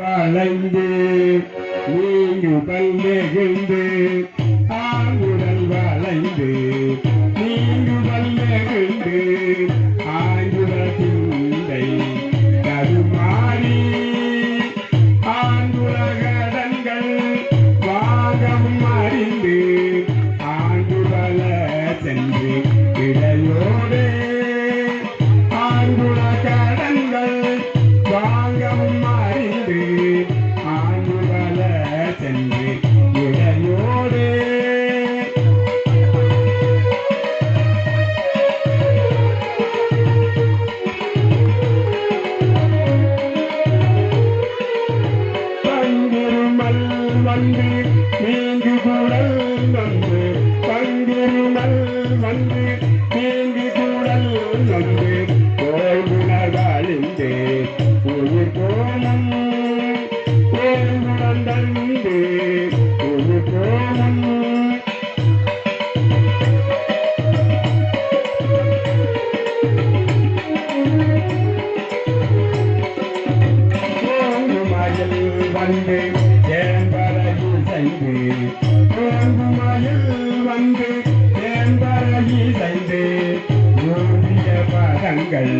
வளைந்து நீங்கு பல்லெகிழ்ந்து ஆங்குடல் வளைந்து நீங்கு பல்லெகிழ்ந்து ஆங்குடல் சிந்தை தருமாறி ஆண்டுலகடங்கள் வாகம் அறிந்து ஆண்டுபல சென்று அறிந்து ஆண்டுபல சென்று இடையோடு பங்கிருமல் வந்து நீங்கு குடல் வந்து பங்கிருமல் வந்து வந்து தேம்பரையில் செய்து ஓங்குமயில் வந்து தேம்பரையில் செய்து பதங்கள்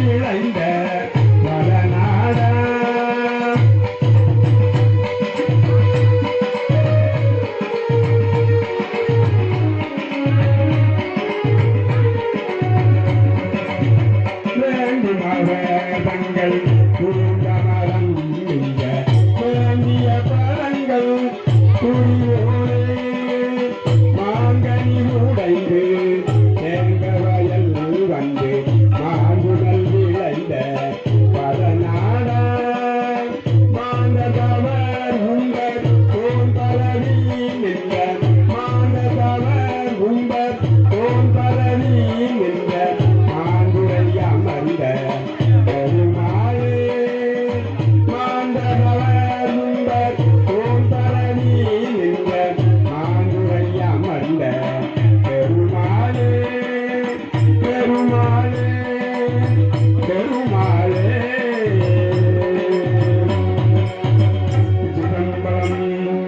விளைந்த வளநாடா வேண்டுமாக பங்கள் கூந்த மரம் வேண்டிய பழங்கள் கூறிய